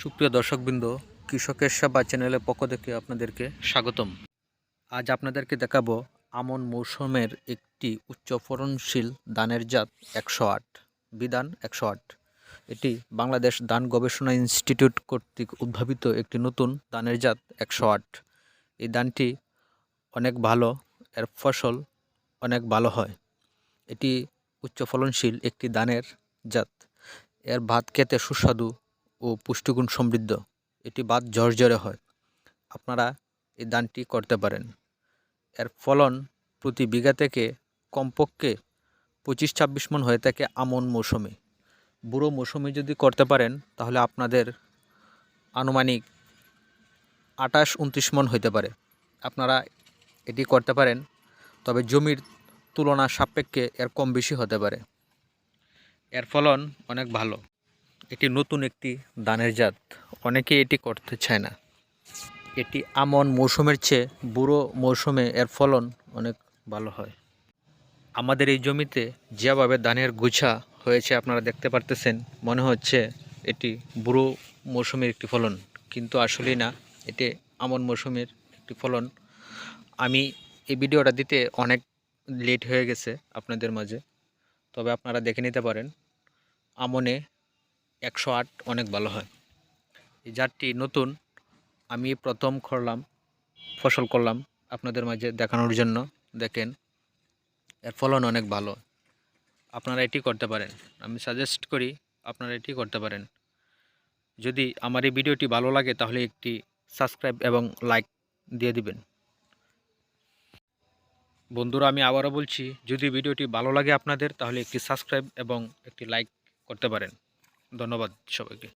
সুপ্রিয় দর্শকবৃন্দ, কৃষকের সেবা চ্যানেলের পক্ষ থেকে আপনাদেরকে স্বাগতম। আজ আপনাদেরকে দেখাবো আমন মৌসুমের একটি উচ্চ ফলনশীল দানের জাত একশো আট, বিধান একশো আট। এটি বাংলাদেশ দান গবেষণা ইনস্টিটিউট কর্তৃক উদ্ভাবিত একটি নতুন দানের জাত একশো আট। এই দানটি অনেক ভালো, এর ফসল অনেক ভালো হয়। এটি উচ্চ ফলনশীল একটি ধানের জাত। এর ভাত খেতে সুস্বাদু ও পুষ্টিগুণ সমৃদ্ধ। এটি ভাত ঝরঝরে হয়। আপনারা এই ধানটি করতে পারেন। এর ফলন প্রতি বিঘা থেকে কমপক্ষে পঁচিশ ছাব্বিশ মন হয়ে থাকে আমন মৌসুমে। বুড়ো মৌসুমে যদি করতে পারেন, তাহলে আপনাদের আনুমানিক আঠাশ উনত্রিশ মন হইতে পারে। আপনারা এটি করতে পারেন, তবে জমির তুলনা সাপেক্ষে এর কম বেশি হতে পারে। এর ফলন অনেক ভালো। এটি নতুন একটি ধানের জাত। অনেকে এটি করতে চায় না। এটি আমন মৌসুমের চেয়ে বুড়ো মৌসুমে এর ফলন অনেক ভালো হয়। আমাদের এই জমিতে যেভাবে ধানের গুছা হয়েছে আপনারা দেখতে পারতেছেন, মনে হচ্ছে এটি বুড়ো মৌসুমের একটি ফলন, কিন্তু আসলেই না, এটি আমন মৌসুমের একটি ফলন। আমি এই ভিডিওটা দিতে অনেক লেট হয়ে গেছে আপনাদের মাঝে, তবে আপনারা দেখে নিতে পারেন, আমনে একশো আট অনেক ভালো হয়। এই জাতটি নতুন, আমি প্রথম করলাম, ফসল করলাম আপনাদের মাঝে দেখানোর জন্য। দেখেন, এর ফলন অনেক ভালো। আপনারা এটি করতে পারেন। আমি সাজেস্ট করি আপনারা এটি করতে পারেন। যদি আমার এই ভিডিওটি ভালো লাগে তাহলে একটি সাবস্ক্রাইব এবং লাইক দিয়ে দিবেন। বন্ধুরা, আমি আবারও বলছি, যদি ভিডিওটি ভালো লাগে আপনাদের তাহলে একটি সাবস্ক্রাইব এবং একটি লাইক করতে পারেন। ধন্যবাদ সবাইকে।